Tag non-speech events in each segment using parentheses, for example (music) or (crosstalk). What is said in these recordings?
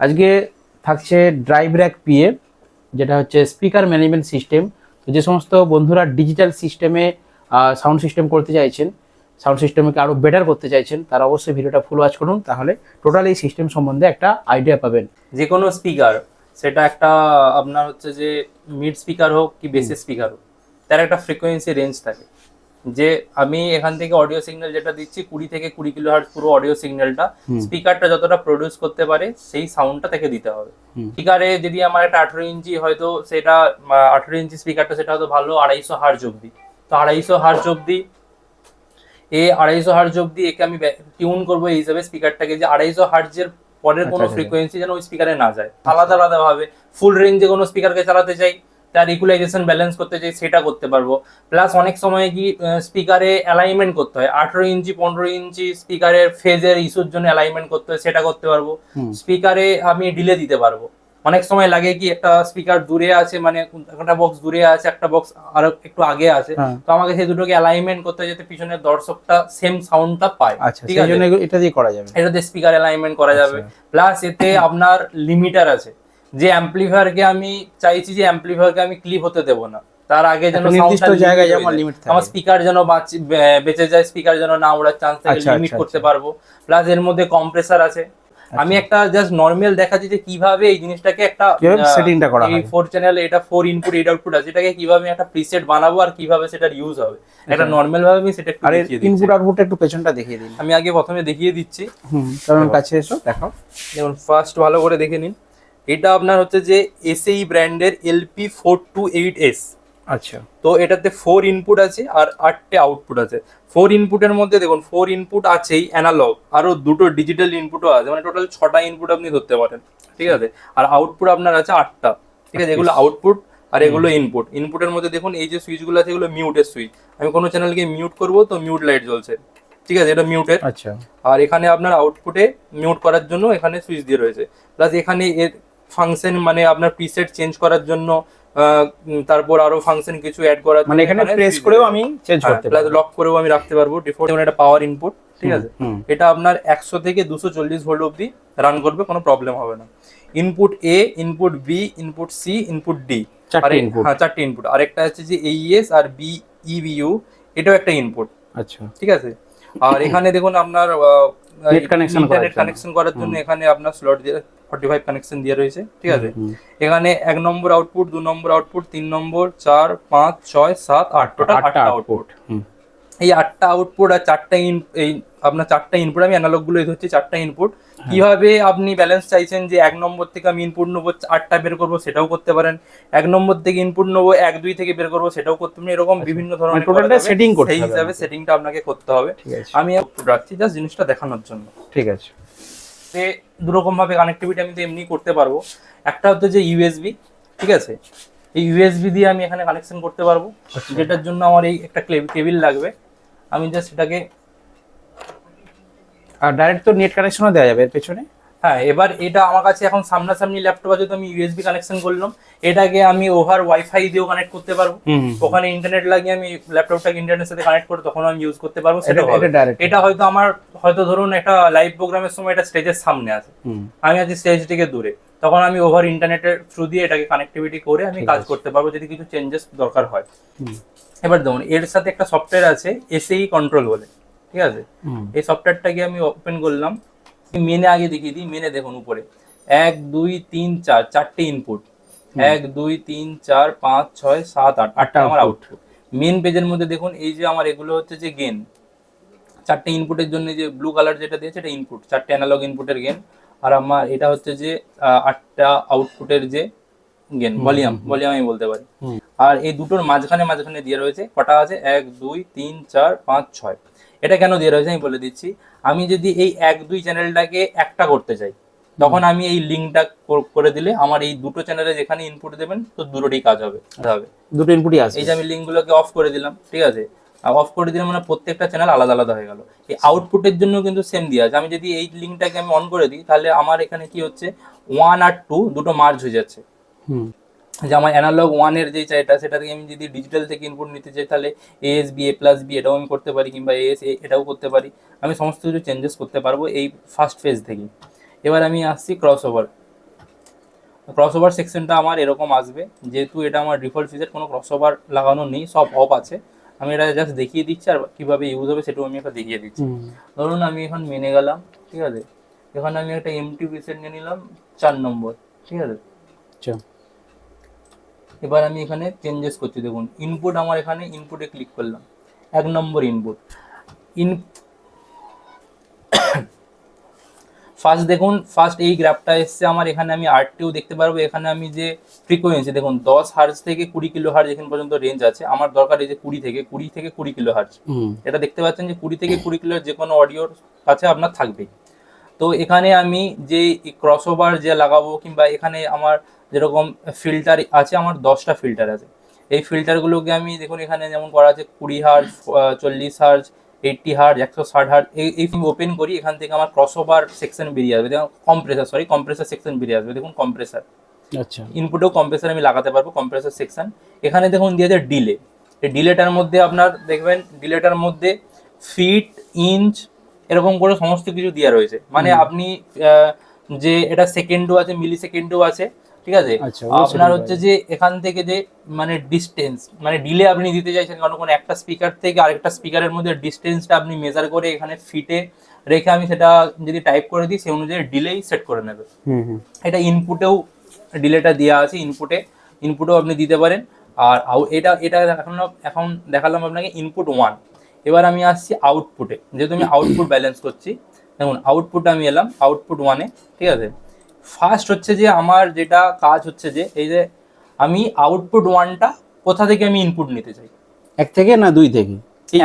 আজকে থাকছে drive rack PA যেটা হচ্ছে স্পিকার ম্যানেজমেন্ট সিস্টেম। তো যে সমস্ত বন্ধুরা ডিজিটাল সিস্টেমে সাউন্ড সিস্টেম করতে চাইছেন সাউন্ড সিস্টেমকে আরও বেটার করতে চাইছেন তারা অবশ্যই ভিডিওটা ফুল ওয়াচ করুন তাহলে টোটাল এই সিস্টেম সম্বন্ধে একটা আইডিয়া পাবেন। যে কোনো স্পিকার সেটা একটা আপনার হচ্ছে যে মিড স্পিকার হোক কি বেসিস স্পিকার হোক তার একটা ফ্রিকোয়েন্সি রেঞ্জ থাকে। যে আমি এখান থেকে অডিও সিগন্যাল যেটা দিচ্ছি কুড়ি থেকে কুড়ি কিলো হার্ট পুরো অডিও সিগন্যালটা স্পিকারটা যতটা প্রডিউস করতে পারে সেই সাউন্ডটা তাকে দিতে হবে। স্পিকারে যদি আমার একটা আঠেরো ইঞ্চি হয়তো সেটা আঠেরো ইঞ্চি স্পিকারটা সেটা হয়তো ভালো আড়াইশো হার্জ অব্দি তো আড়াইশো হার্জ অব্দি এ আড়াইশো হার্জ অব্দি একে আমি টিউন করব এই হিসাবে স্পিকারটাকে যে আড়াইশো হার্জের পরের কোনো আচ্ছা, আচ্ছা। ফ্রিকোয়েন্সি যেন ওই স্পিকারে না যায়। আলাদা আলাদা ভাবে ফুল রেঞ্জে কোনো স্পিকারকে চালাতে চাই। তার ইকুলাইজেশন ব্যালেন্স করতে চাই সেটা করতে পারব। প্লাস অনেক সময় কি স্পিকারে অ্যালাইনমেন্ট করতে হয়। আঠেরো ইঞ্চি পনেরো ইঞ্চি স্পিকারের ফেজের ইস্যুর জন্য অ্যালাইনমেন্ট করতে হয় সেটা করতে পারব। স্পিকারে আমি ডিলে দিতে পারব। অনেক সময় লাগে কি একটা স্পিকার দূরে আছে মানে একটা বক্স দূরে আছে একটা বক্স আরও একটু আগে আছে। হ্যাঁ। তো আমাকে সেই দুটোকে অ্যালাইনমেন্ট করতে হয় যাতে পিছনের দর্শকটা সেম সাউন্ডটা পায়। আচ্ছা ঠিক আছে? এটা দিয়ে করা যাবে। এটাতে স্পিকার অ্যালাইনমেন্ট করা যাবে। প্লাস এতে আপনার লিমিটার আছে। যে অ্যাম্পলিফায়ারকে আমি চাইছি যে অ্যাম্পলিফায়ারকে আমি ক্লিপ হতে দেবো না। তার আগে যেন নির্দিষ্ট জায়গায় যেমন হয়ে থাকে। আমার স্পিকার যেন বেঁচে যায় স্পিকার যেন না ওড়ার চান্স থাকে আচ্ছা, লিমিট আচ্ছা, করতে আচ্ছা। পারব। প্লাস এর মধ্যে কম্প্রেসার আছে। আমি একটা জাস্ট নর্মাল দেখাচ্ছি যে কীভাবে এই জিনিসটাকে একটা setting করা এই হয়। ফোর চ্যানেল এটা ফোর ইনপুট এইট আউটপুট আছে। এটাকে কীভাবে একটা প্রিসেট বানাবো আর কীভাবে সেটার ইউজ হবে? একটা নর্মাল ভাবে আমি সেটা একটু আর। ইনপুট আউটপুট একটু পেছনটা দেখিয়ে দিন। আমি আগে প্রথমে দেখিয়ে দিচ্ছি। কারণ কাছে এসো দেখাও। যেমন ফার্স্ট ভালো করে দেখে নিন। এটা আপনার হচ্ছে যে এসএই ব্র্যান্ডের LP four two eight S আচ্ছা। তো এটাতে ফোর ইনপুট আছে আর আটটে আউটপুট আছে। ফোর ইনপুটের মধ্যে দেখুন ফোর ইনপুট আছেই অ্যানালগ আরও দুটো ডিজিটাল ইনপুটও আছে। মানে টোটাল ছটা ইনপুট আপনি ধরতে পারেন। ঠিক আছে? আর আউটপুট আপনার আছে আটটা। ঠিক আছে? এগুলো আউটপুট আর এগুলো ইনপুট ইনপুটের মধ্যে দেখুন এই যে সুইচগুলো আছে এগুলো মিউটের সুইচ আমি কোনো চ্যানেলকে মিউট করব তো মিউট লাইট জ্বলছে। ঠিক আছে? এটা মিউটের আচ্ছা। আর এখানে আপনার আউটপুটে মিউট করার জন্য এখানে সুইচ দিয়ে রয়েছে। প্লাস এখানে এর ফাংশন মানে আপনার প্রিসেট চেঞ্জ করার জন্য তারপর আরও ফাংশন কিছু অ্যাড করার মানে এখানে প্রেস করেও আমি চেঞ্জ করতে প্লাস পারি লক করেও আমি রাখতে পারব। ডিফল্ট যেমন এটা পাওয়ার ইনপুট ঠিক আছে? এটা আপনার একশো থেকে দুশো চল্লিশ ভোল্ট অবধি রান করবে কোনো প্রবলেম হবে না। Input A input B input C input D চারটে input। হ্যাঁ চারটে ইনপুট আরেকটা হচ্ছে যে এইএস আর বি ইবিইউ এটাও একটা ইনপুট আচ্ছা। ঠিক আছে? আর এখানে দেখুন আপনার Connection ইন্টারনেট কানেকশন করার জন্য এখানে আপনার স্লট দিয়ে ফর্টি ফাইভ কানেকশন দিয়ে রয়েছে ঠিক আছে? এখানে এক নম্বর আউটপুট দু নম্বর আউটপুট তিন নম্বর চার পাঁচ ছয় সাত আট টোটাল আটটা আউটপুট এই আটটা আউটপুট আর চারটা ইন এই আপনার চারটা ইনপুট আমি অ্যানালগগুলো ধরছি চারটা ইনপুট হ্যাঁ। কীভাবে আপনি ব্যালেন্স চাইছেন যে এক নম্বর থেকে আমি ইনপুট নেব আটটা বের করব সেটাও করতে পারেন। এক নম্বর থেকে ইনপুট নেব এক দুই থেকে বের করব সেটাও করতে পারেন। এরকম বিভিন্ন ধরনের সেটিং করতে সেই হিসাবে সেটিংটা আপনাকে করতে হবে। আমি রাখছি জাস্ট জিনিসটা দেখানোর জন্য। ঠিক আছে। দুরকম ভাবে কানেক্টিভিটি আমি তো এমনি করতে পারব। একটা হচ্ছে যে ইউএসবি ঠিক আছে? এই ইউএসবি দিয়ে আমি এখানে কানেকশন করতে পারব। যেটার জন্য আমার এই একটা কেবিল লাগবে। আমি জাস্ট এটাকে আর ডাইরেক্ট তো নেট কানেকশনও দেওয়া যাবে এর পেছনে? হ্যাঁ এবার এটা আমার কাছে এখন সামনাসামনি ল্যাপটপ আছে তো আমি ইউএসবি কানেকশন করলাম। এটাকে আমি ওভার ওয়াইফাই দিয়েও কানেক্ট করতে পারব। ওখানে ইন্টারনেট লাগিয়ে আমি ল্যাপটপটাকে ইন্টারনেটের সাথে কানেক্ট করে তখন আমি ইউজ করতে পারব এটা সেটা এটা হয়তো আমার হয়তো ধরুন একটা লাইভ প্রোগ্রামের সময় এটা স্টেজের সামনে আছে। আমি আছি স্টেজ থেকে দূরে। তখন আমি ওভার ইন্টারনেটের থ্রু দিয়ে এটাকে কানেক্টিভিটি করে আমি কাজ করতে পারব যদি কিছু চেঞ্জেস দরকার হয়। এবার দেখুন এর সাথে একটা সফটওয়্যার আছে এসএই কন্ট্রোল বলে ঠিক আছে? এই সফটওয়্যারটাকে আমি ওপেন করলাম মেনে আগে দেখিয়ে দিই মেনে দেখুন উপরে। এক দুই তিন চার চারটে ইনপুট এক দুই তিন চার পাঁচ ছয় সাত আট আটটা আমার আউটপুট মেন পেজের মধ্যে দেখুন এই যে আমার এগুলো হচ্ছে যে গেন চারটে ইনপুটের জন্য যে ব্লু কালার যেটা দিয়েছে এটা ইনপুট চারটে অ্যানালগ ইনপুটের গেন আর আমার এটা হচ্ছে যে আটটা আউটপুটের যে গেন ভলিউম ভলিউম আমি বলতে পারি। আর এই দুটোর মাঝখানে মাঝখানে দিয়ে রয়েছে কটা আছে? এক দুই তিন চার পাঁচ ছয়। এটা কেন দিয়ে রয়েছে আমি বলে দিচ্ছি। আমি যদি এই এক দুই চ্যানেলটাকে একটা করতে চাই তখন আমি এই লিঙ্কটা করে দিলে আমার এই দুটো চ্যানেলে যেখানে ইনপুট দেবেন তো দুটোরই কাজ হবে হবে। দুটো ইনপুটই আছে এই যে আমি লিঙ্কগুলোকে অফ করে দিলাম ঠিক আছে? অফ করে দিলে মানে প্রত্যেকটা চ্যানেল আলাদা আলাদা হয়ে গেল। এই আউটপুটের জন্য কিন্তু সেম দিয়ে আছে। আমি যদি এই লিঙ্কটাকে আমি অন করে দিই তাহলে আমার এখানে কি হচ্ছে? ওয়ান আর টু দুটো মার্জ হয়ে যাচ্ছে। হুম। যে আমার অ্যানালগ ওয়ানের যে চাইটা সেটা থেকে আমি যদি ডিজিটাল থেকে ইনপুট নিতে চাই তাহলে as B A plus B এটাও আমি করতে পারি কিংবা এএস এটাও করতে পারি। আমি সমস্ত কিছু চেঞ্জেস করতে পারব এই ফার্স্ট ফেজ থেকে। এবার আমি আসছি ক্রস ওভার ক্রস ওভার সেকশনটা আমার এরকম আসবে যেহেতু এটা আমার ডিফল্ট ফিজের কোনো ক্রস ওভার লাগানো নেই সব অফ আছে। আমি এটা জাস্ট দেখিয়ে দিচ্ছি আর কীভাবে ইউজ হবে সেটাও আমি একটা দেখিয়ে দিচ্ছি। ধরুন আমি এখন মেনে গেলাম ঠিক আছে? এখানে আমি একটা এমটি প্রিসেট নিয়ে নিলাম চার নম্বর ঠিক আছে? আচ্ছা। এবার আমি এখানে চেঞ্জেস করছি দেখুন ইনপুট আমার এখানে ইনপুটে ক্লিক করলাম। এক নম্বর ইনপুট ইন ফার্স্ট দেখুন ফার্স্ট এই গ্রাফটা এসছে আমার এখানে আমি আরটিও দেখতে পারব। এখানে আমি যে ফ্রিকোয়েন্সি দেখুন দশ হার্জ থেকে কুড়ি কিলো হার্জ এখান পর্যন্ত রেঞ্জ আছে। আমার দরকার এই যে কুড়ি থেকে কুড়ি থেকে কুড়ি কিলো হার্জ এটা দেখতে পাচ্ছেন যে কুড়ি থেকে কুড়ি কিলোর যে কোনো অডিওর কাছে আপনার থাকবেই। তো এখানে আমি যে ক্রসওভার যে লাগাবো কিংবা এখানে আমার যেরকম ফিল্টার আছে আমার দশটা ফিল্টার আছে। এই ফিল্টারগুলোকে আমি দেখুন এখানে যেমন করা আছে কুড়ি হার্জ চল্লিশ হার্জ এইটটি হার্জ একশো ষাট হার্জ এই এই ওপেন করি এখান থেকে আমার ক্রসওভার সেকশন বেরিয়ে আসবে। দেখুন কম্প্রেসার সরি কম্প্রেসার সেকশন বেরিয়ে আসবে। দেখুন কম্প্রেসার আচ্ছা। ইনপুটেও কম্প্রেসার আমি লাগাতে পারব কম্প্রেসার সেকশন এখানে দেখুন দিয়ে আছে ডিলে এই ডিলেটার মধ্যে আপনার দেখবেন ডিলেটার মধ্যে ফিট ইঞ্চ এরকম করে সমস্ত কিছু দেওয়া রয়েছে। মানে আপনি যে এটা সেকেন্ডও আছে মিলি সেকেন্ডও আছে ঠিক আছে? আচ্ছা, আপনার হচ্ছে যে এখান থেকে যে মানে ডিস্টেন্স মানে ডিলে আপনি দিতে চাইছেন কারণ কোনো একটা স্পিকার থেকে আরেকটা স্পিকারের মধ্যে ডিস্টেন্সটা আপনি মেজার করে এখানে ফিটে রেখে আমি সেটা যদি টাইপ করে দিই সেই অনুযায়ী ডিলেই সেট করে নেবে। এটা ইনপুটেও ডিলেটা দেওয়া আছে ইনপুটে ইনপুটেও আপনি দিতে পারেন। আর এটা এটা এখন এখন দেখালাম আপনাকে ইনপুট ওয়ান এবার আমি আসছি আউটপুটে যেহেতু আমি আউটপুট ব্যালেন্স করছি দেখুন আউটপুটে আমি এলাম আউটপুট ওয়ানে ঠিক আছে? ফার্স্ট হচ্ছে যে আমার যেটা কাজ হচ্ছে যে এই যে আমি আউটপুট ওয়ানটা কোথা থেকে আমি ইনপুট নিতে চাই? এক থেকে না দুই থেকে?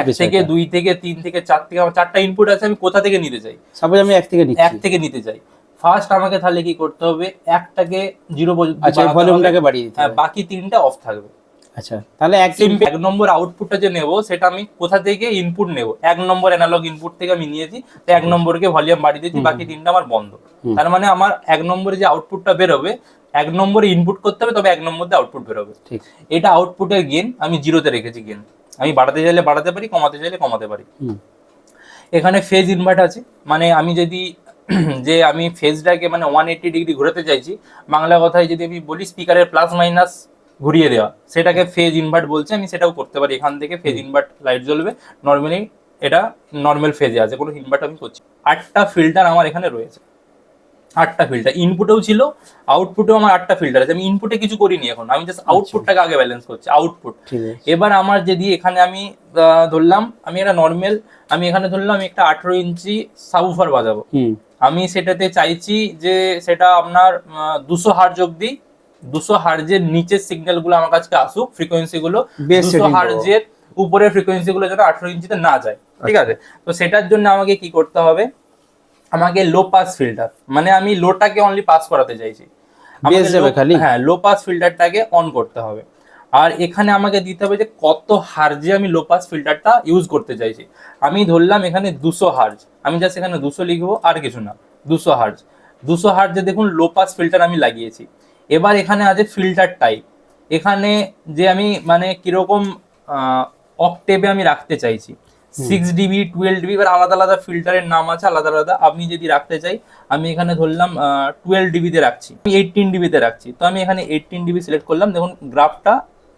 এক থেকে দুই থেকে তিন থেকে চার থেকে আমার চারটা ইনপুট আছে আমি কোথা থেকে নিতে চাই? সাপোজ আমি এক থেকে এক থেকে নিতে চাই। ফার্স্ট আমাকে তাহলে কি করতে হবে? একটাকে জিরো পর্যন্ত আচ্ছা। ভলিউমটাকে বাড়িয়ে দিতে হ্যাঁ, বাকি তিনটা অফ থাকবে। আচ্ছা তাহলে এক এক নম্বর আউটপুটটা যে নেব সেটা আমি কোথা থেকে ইনপুট নেব? এক নম্বর অ্যানালগ ইনপুট থেকে আমি নিয়েছি তো এক নম্বরকে ভলিউম বাড়িয়ে দিয়েছি বাকি তিনটা আমার বন্ধ। তার মানে আমার এক নম্বরে যে আউটপুটটা বেরোবে এক নম্বরে ইনপুট করতে হবে তবে এক নম্বর দিয়ে আউটপুট বেরোবে। ঠিক। এটা আউটপুটের গেন আমি জিরোতে রেখেছি গেন আমি বাড়াতে চাইলে বাড়াতে পারি কমাতে চাইলে কমাতে পারি। এখানে ফেজ ইনভার্ট আছে মানে আমি যদি (clears throat) যে আমি ফেজটাকে মানে ওয়ান এইটি ডিগ্রি ঘোরাতে চাইছি বাংলা কথায় যদি আমি বলি স্পিকারের প্লাস মাইনাস ঘুরিয়ে দেওয়া। সেটাকে ফেজ ইনভার্ট বলছে আমি সেটাও করতে পারি। এখান থেকে ফেজ ইনভার্ট লাইট জ্বলবে। নর্মালি এটা নর্মাল ফেজে আছে কোনো ইনভার্ট আমি করছি আটটা ফিল্টার আমার এখানে রয়েছে। আটটা ফিল্টার ইনপুটেও ছিল আউটপুটেও আমার আটটা ফিল্টার আছে। আমি ইনপুটে কিছু করিনি এখন। আমি জাস্ট আউটপুটটাকে আগে ব্যালেন্স করছি আউটপুট এবার আমার যদি এখানে আমি ধরলাম আমি একটা নর্মাল আমি এখানে ধরলাম আমি একটা আঠেরো ইঞ্চি সাবুফার বাজাবো। আমি সেটাতে চাইছি যে সেটা আপনার দুশো হার্জ অব্দি দুশো হার্জের নিচের সিগন্যালগুলো আমার কাছে আসুক ফ্রিকোয়েন্সি গুলো দুশো হার্জের উপরের ফ্রিকোয়েন্সি গুলো যেন আঠেরো ইঞ্চিতে না যায়। ঠিক আচ্ছা। আছে? তো সেটার জন্য আমাকে কি করতে হবে? আমাকে লো পাস ফিল্টার মানে আমি লোটাকে অনলি পাস করাতে চাইছি। খালি? হ্যাঁ লো পাস ফিল্টারটাকে অন করতে হবে। আর এখানে আমাকে দিতে হবে যে কত হার্জে আমি লো পাস ফিল্টারটা ইউজ করতে চাইছি। আমি ধরলাম এখানে দুশো হার্জ। আমি জাস্ট এখানে দুশো লিখব আর কিছু না। দুশো হার্জ। দুশো হার্জে দেখুন লো পাস ফিল্টার আমি লাগিয়েছি। এবার এখানে আছে ফিল্টার টাইপ এখানে যে আমি মানে কীরকম অকটেবে আমি রাখতে চাইছি। সিক্স ডিবি টুয়েলভ ডিবি এবার আলাদা আলাদা ফিল্টারের নাম আছে আলাদা আলাদা। আপনি যদি রাখতে চাই আমি এখানে ধরলাম টুয়েলভ ডিবিতে রাখছি। আমি এইটিন ডিবিতে রাখছি। তো আমি এখানে এইটিন ডিবি সিলেক্ট করলাম। দেখুন গ্রাফটা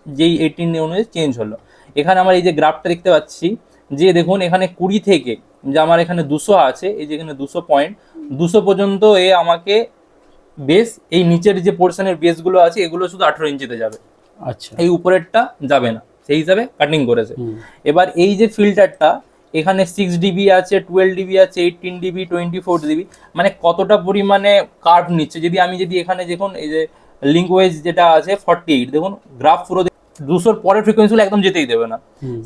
যেই এইটিন অনুযায়ী চেঞ্জ হলো। এখানে আমার এই যে গ্রাফটা দেখতে পাচ্ছি যে দেখুন এখানে কুড়ি থেকে যে আমার এখানে দুশো আছে এই যে এখানে দুশো পয়েন্ট দুশো পর্যন্ত এ আমাকে বেস এই নিচের যে পোর্শনের বেসগুলো আছে এগুলো শুধু আঠেরো ইঞ্চিতে যাবে। আচ্ছা। এই উপরেরটা যাবে না। সেই হিসাবে কাটিং করেছে। এবার এই যে ফিল্টারটা এখানে সিক্স ডিবি আছে টুয়েলভ ডিবি আছে eighteen dB twenty four dB মানে কতটা পরিমাণে কার্ভ নিচ্ছে? যদি আমি যদি এখানে দেখুন এই যে লিঙ্ক ওয়েজ যেটা আছে ফর্টি এইট দেখুন গ্রাফ পুরো দুশোর পরের ফ্রিকোয়েন্সিগুলো একদম যেতেই দেবে না।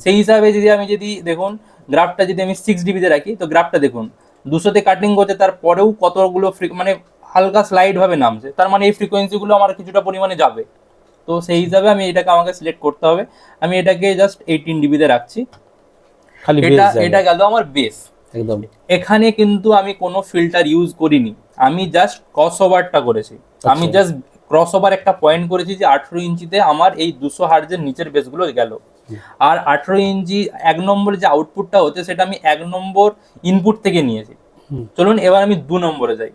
সেই হিসাবে যদি আমি যদি দেখুন গ্রাফটা যদি আমি সিক্স ডিবিতে রাখি তো গ্রাফটা দেখুন দুশোতে কাটিং করতে তারপরেও কতগুলো ফ্রি মানে হালকা স্লাইড ভাবে নামছে। তার মানে এই ফ্রিকোয়েন্সিগুলো আমার কিছুটা পরিমাণে যাবে। তো সেই হিসাবে আমি এটাকে আমাকে সিলেক্ট করতে হবে। আমি এটাকে জাস্ট এইটিন ডিবিতে রাখছি। খালি এটা বেস এটা গেল আমার বেস একদম। এখানে কিন্তু আমি কোনো ফিল্টার ইউজ করিনি। আমি জাস্ট ক্রস ওভারটা করেছি। আমি আচ্ছা। জাস্ট ক্রস ওভার একটা পয়েন্ট করেছি যে আঠেরো ইঞ্চিতে আমার এই দুশো হার্জের নিচের বেসগুলো গেল আর আঠেরো ইঞ্চি এক নম্বর যে আউটপুটটা হচ্ছে সেটা আমি এক নম্বর ইনপুট থেকে নিয়েছি। চলুন এবার আমি দু নম্বরে যাই।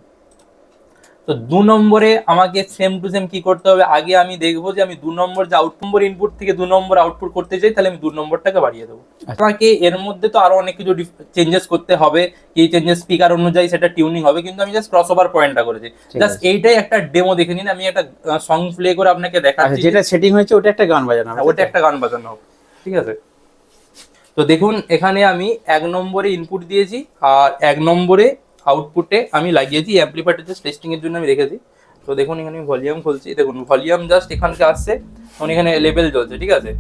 তো দু নম্বরে আমাকে সেম টু সেম কি করতে হবে? আগে আমি দেখব যে আমি দু নম্বর যে আউট নম্বর ইনপুট থেকে দু নম্বর আউটপুট করতে চাই তাহলে আমি দু নম্বরটাকে বাড়িয়ে দেবো। আমাকে এর মধ্যে তো আরও অনেক কিছু চেঞ্জেস করতে হবে কি চেঞ্জেস স্পিকার অনুযায়ী সেটা টিউনিং হবে কিন্তু আমি জাস্ট ক্রস ওভার পয়েন্টটা করেছি। জাস্ট এইটাই একটা ডেমো দেখে নিন আমি একটা সং প্লে করে আপনাকে আচ্ছা দেখাচ্ছি যেটা সেটিং হয়েছে ওটা একটা গান বাজানো হবে, হ্যাঁ, ওটা একটা গান বাজানো হবে ঠিক আছে? তো দেখুন এখানে আমি এক নম্বরে ইনপুট দিয়েছি আর এক নম্বরে আউটপুটে আমি লাগিয়েছি অ্যাম্পলিফায়ারটা জাস্ট টেস্টিং এর জন্য আমি রেখে দিই তো দেখুন, এখানে আমি ভলিউম খুলছি। দেখুন ভলিউম জাস্ট এখানকে আসছে তখন এখানে লেভেল চলছে ঠিক আছে?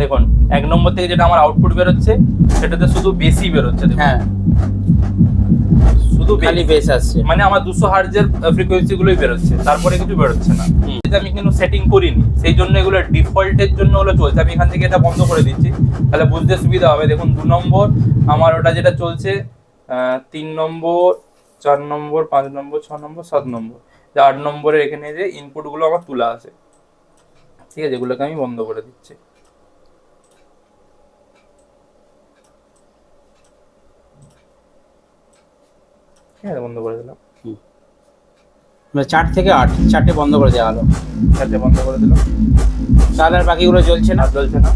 দেখুন, এক নম্বর থেকে যেটা আমার আউটপুট বেরোচ্ছে, সেটাতে শুধু বেশি বেরোচ্ছে। হ্যাঁ। শুধু খালি। বেস আসছে মানে আমার দুশো হার্জের ফ্রিকোয়েন্সি গুলোই বেরোচ্ছে তারপরে কিছু বেরোচ্ছে না। এটা আমি কিন্তু সেটিং করিনি সেই জন্য এগুলো ডিফল্টের জন্য হলো চলছে। আমি এখান থেকে এটা বন্ধ করে দিচ্ছি তাহলে বুঝতে সুবিধা হবে। দেখুন দু নম্বর আমার ওটা যেটা চলছে তিন নম্বর চার নম্বর পাঁচ নম্বর ছ নম্বর সাত নম্বর। আট নম্বরের এখানে যে ইনপুটগুলো আমার তোলা আছে। ঠিক আছে এগুলোকে আমি বন্ধ করে দিচ্ছি। আছে বন্ধ করে দিলাম। মানে চার থেকে আট চারটে বন্ধ করে দেওয়া হলো। চারটে বন্ধ করে দিলাম। তাহলে আর বাকিগুলো জ্বলছে না? চলছে না।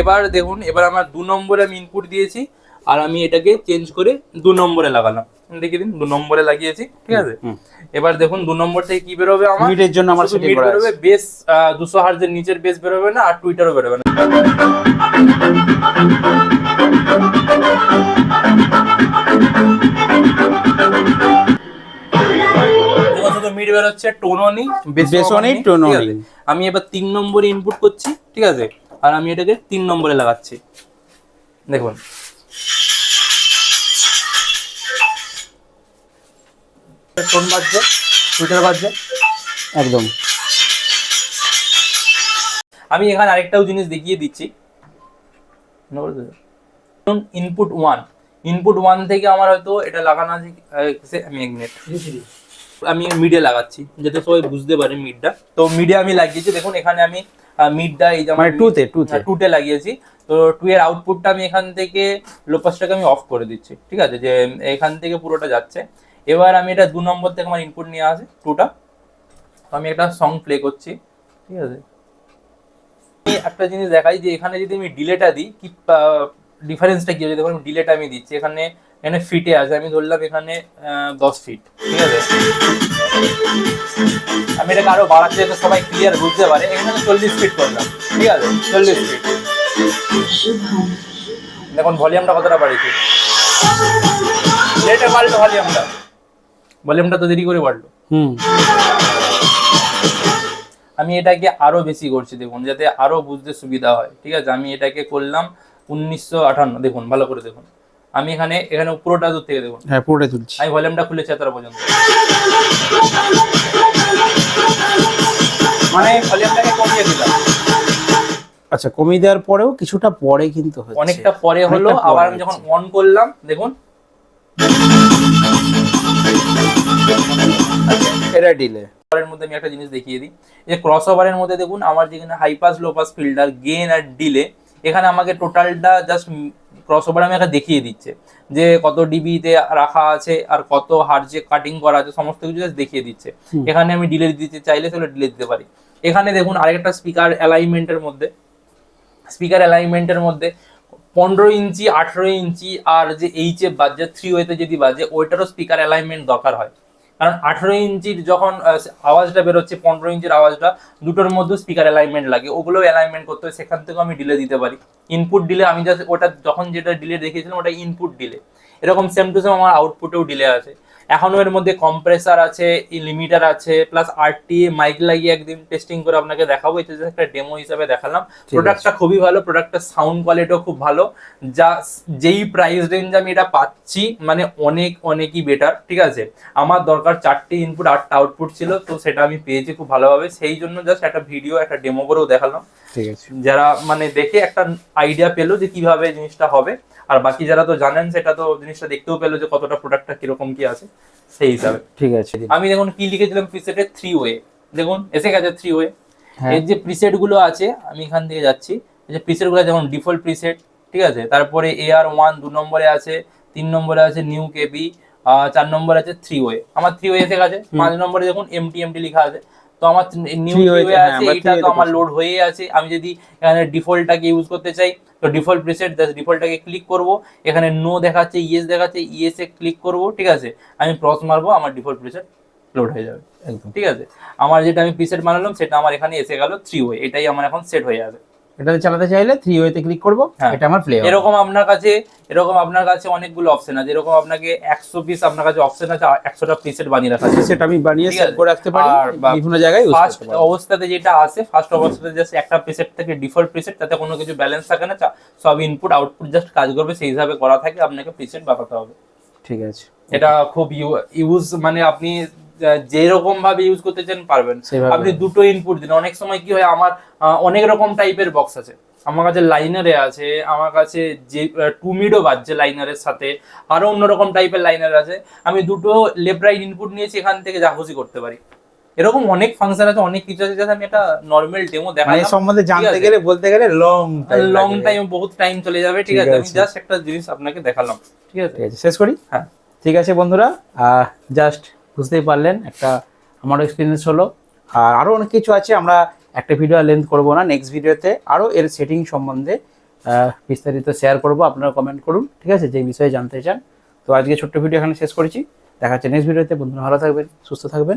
এবার দেখুন এবার আমার দু নম্বরে আমি ইনপুট দিয়েছি। আর আমি এটাকে চেঞ্জ করে দু নম্বরে লাগালাম। দেখে দিন দু নম্বরে লাগিয়েছি ঠিক আছে। এবার দেখুন দু নম্বর থেকে কি বেরোবে আমার? মিডের জন্য আমার সেটিং করা আছে। বেস দুশো হার্জের নিচের বেস বেরোবে না আর টুইটারও বেরোবে না। মিড বেরোচ্ছে টোনও নেই Bass-ও নেই, নেই। আমি এবার তিন নম্বরে ইনপুট করছি ঠিক আছে? আর আমি এটাকে তিন নম্বরে লাগাচ্ছি। দেখুন টোন বাজছে? টুইটার বাজছে? একদম। আমি এখানে আরেকটাও জিনিস দেখিয়ে দিচ্ছি। ইনপুট ওয়ান ইনপুট ওয়ান থেকে আমার হয়তো এটা লাগানো আছে আমি এক মিনিট আমি মিডে লাগাচ্ছি যাতে সবাই বুঝতে পারে মিডটা তো মিডে আমি লাগিয়েছি। দেখুন এখানে আমি মিডটা এই যেমন মানে two-তে, two-তে। টুতে লাগিয়েছি। তো টু এর আউটপুটটা আমি এখান থেকে লোপাসটাকে আমি অফ করে দিচ্ছি ঠিক আছে? যে এখান থেকে পুরোটা যাচ্ছে। এবার আমি এটা দু নম্বর থেকে আমার ইনপুট নিয়ে আসে টুটা তো আমি একটা সং প্লে করছি ঠিক আছে? একটা জিনিস দেখাই যে এখানে যদি আমি ডিলেটা দিই কি ডিফারেন্সটা কি দেখুন ডিলেটা আমি দিচ্ছি। এখানে এখানে ফিটে আছে আমি ধরলাম এখানে দশ ফিট ঠিক আছে? আমি এটাকে আরও বাড়াতে যাতে সবাই ক্লিয়ার বুঝতে পারে। এখানে আমি চল্লিশ ফিট করলাম ঠিক আছে? চল্লিশ ফিট দেখুন ভলিউমটা কতটা বাড়িয়েছি? লেটে বাড়লো ভলিউমটা ভলিউমটা তো দেরি করে বাড়লো। হুম। আমি এটাকে আরও বেশি করছি দেখুন যাতে আরও বুঝতে সুবিধা হয় ঠিক আছে? আমি এটাকে করলাম উনিশশো আঠান্ন দেখুন ভালো করে দেখুন। আমি এখানে এখানে পুরোটা দূর থেকে দেখুন হ্যাঁ পুরোটাই তুলছি। আমি ভলিউমটা খুলেছি এতটা পর্যন্ত। মানে ভলিউমটাকে কমিয়ে দিলাম। আচ্ছা কমিয়ে দেওয়ার পরেও কিছুটা পরে কিন্তু হচ্ছে। অনেকটা পরে হলো আবার আমি যখন অন করলাম দেখুন। এটা ডিলে এর মধ্যে আমি একটা জিনিস দেখিয়ে দিই। এই যে ক্রস ওভারের মধ্যে দেখুন আমার যেখানে high pass low pass filter gain আর ডিলে এখানে আমাকে টোটালটা জাস্ট ক্রস ওভার আমি একটা দেখিয়ে দিচ্ছে। যে কত ডিবিতে রাখা আছে আর কত হার্জে কাটিং করা আছে সমস্ত কিছু দেখিয়ে দিচ্ছে। এখানে আমি ডিলে দিতে চাইলে সেগুলো ডিলে দিতে পারি। এখানে দেখুন আরেকটা স্পিকার অ্যালাইনমেন্টের মধ্যে। স্পিকার অ্যালাইনমেন্টের মধ্যে পনেরো ইঞ্চি আঠেরো ইঞ্চি আর যে এইচ এফ বাজে থ্রি ওয়েতে যদি বাজে ওইটারও স্পিকার অ্যালাইনমেন্ট দরকার হয়। কারণ আঠেরো ইঞ্চির যখন আওয়াজটা বেরোচ্ছে, পনেরো ইঞ্চির আওয়াজটা, দুটোর মধ্যে স্পিকার অ্যালাইনমেন্ট লাগে। ওগুলো অ্যালাইনমেন্ট করতে হয়, সেখান থেকেও আমি ডিলে দিতে পারি। ইনপুট ডিলে আমি জাস্ট ওটা যখন যেটা ডিলে দেখিয়েছিলাম, ওটা ইনপুট ডিলে এরকম সেম টু সেম আমার আউটপুটেও ডিলে আছে। এখনও এর মধ্যে কম্প্রেসার আছে লিমিটার আছে প্লাস আরটি মাইক লাগিয়ে একদিন টেস্টিং করে আপনাকে দেখাবো। এটা একটা ডেমো হিসাবে দেখালাম। প্রোডাক্টটা খুবই ভালো প্রোডাক্টের সাউন্ড কোয়ালিটিও খুব ভালো। যা যেই প্রাইস রেঞ্জ আমি এটা পাচ্ছি মানে অনেক অনেকই বেটার ঠিক আছে? আমার দরকার চারটে ইনপুট আটটা আউটপুট ছিল তো সেটা আমি পেয়েছি খুব ভালোভাবে। সেই জন্য জাস্ট একটা ভিডিও একটা ডেমো করেও দেখালাম। ঠিক আছে। যারা মানে দেখে একটা আইডিয়া পেল যে কীভাবে জিনিসটা হবে আর বাকি যারা তো জানেন সেটা তো জিনিসটা দেখতেও পেল যে কতটা প্রোডাক্টটা কীরকম কি আছে সেই হিসাবে। ঠিক আছে আমি দেখুন কি লিখেছিলাম প্রিসেটে থ্রি ওয়ে দেখুন এসে গেছে থ্রি ওয়ে। এর যে প্রিসেটগুলো আছে আমি এখান থেকে যাচ্ছি। যে প্রিসেটগুলো যেমন ডিফল্ট প্রিসেট ঠিক আছে? তারপরে এ আর ওয়ান দু নম্বরে আছে তিন নম্বরে আছে নিউ কেবি চার নম্বর আছে থ্রি ওয়ে আমার থ্রি ওয়ে এসে গেছে। পাঁচ নম্বরে দেখুন এমটি এমটি লেখা আছে। তো আমার নিউ তে, হ্যাঁ, আছে এটা তো আমার লোড হয়ে আছে। আমি যদি এখানে ডিফল্টটাকে ইউজ করতে চাই তো ডিফল্ট প্রিসেট ডিফল্টটাকে ক্লিক করব। এখানে নো দেখাচ্ছে ইয়েস দেখাচ্ছে ইয়েস এ ক্লিক করব ঠিক আছে? আমি ক্রস মারবো আমার ডিফল্ট প্রিসেট লোড হয়ে যাবে। একদম। ঠিক আছে? আমার যেটা আমি প্রিসেট বানালাম সেটা আমার এখানে এসে গেল থ্রি ওয়ে এটাই আমার এখন সেট হয়ে যাবে। এটাতে চালাতে চাইলে থ্রি ওয়েতে ক্লিক করব হ্যাঁ। এটা আমার প্লে এরকম আপনার কাছে এরকম আপনার কাছে অনেকগুলো অপশন আছে। এরকম আপনাকে একশো পিস আপনার কাছে অপশন আছে একশোটা প্রিসেট বানিয়ে রাখা আছে। সেটা আমি বানিয়ে করে রাখতে পারি আর বিভিন্ন জায়গায় ফার্স্ট অবস্থাতে যেটা আছে ফার্স্ট অবস্থাতে জাস্ট একটা প্রিসেট থেকে ডিফল্ট প্রিসেট তাতে কোনো কিছু ব্যালেন্স থাকে না সব ইনপুট আউটপুট জাস্ট কাজ করবে সেই হিসাবে করা থাকে আপনাকে প্রিসেট বানাতে হবে। ঠিক আছে। এটা খুব ইউজ মানে আপনি যেরকম ভাবে ইউজ করতে চান পারবেন। আপনি দুটো ইনপুট দিন। অনেক সময় কি হয় আমার অনেক রকম টাইপের বক্স আছে। আমার কাছে লাইনারে আছে আমার কাছে যে টু মিডও বাজছে লাইনারের সাথে। আরও অন্যরকম টাইপের লাইনার আছে। আমি দুটো লেফট রাইট ইনপুট নিয়েছি এখান থেকে যা খুশি করতে পারি। এরকম অনেক ফাংশন আছে অনেক কিছু আছে যাতে আমি একটা নর্মাল ডেমো এর সম্বন্ধে জানতে গেলে বলতে গেলে লং লং টাইম বহুত টাইম চলে যাবে ঠিক আছে? আমি জাস্ট একটা জিনিস আপনাকে দেখালাম। ঠিক আছে? ঠিক আছে। শেষ করি? হ্যাঁ। ঠিক আছে বন্ধুরা। জাস্ট বুঝতেই পারলেন, একটা আমারও এক্সপিরিয়েন্স হলো। আর আরও অনেক কিছু আছে, আমরা একটা ভিডিও লেন্থ করব না নেক্সট ভিডিওতে আরও এর সেটিং সম্বন্ধে বিস্তারিত শেয়ার করব আপনারা কমেন্ট করুন, ঠিক আছে? যে বিষয়ে জানতে চান। তো আজকে ছোট্ট ভিডিও এখানে শেষ করেছি। দেখা হচ্ছে নেক্সট ভিডিওতে বন্ধুরা, ভালো থাকবেন, সুস্থ থাকবেন।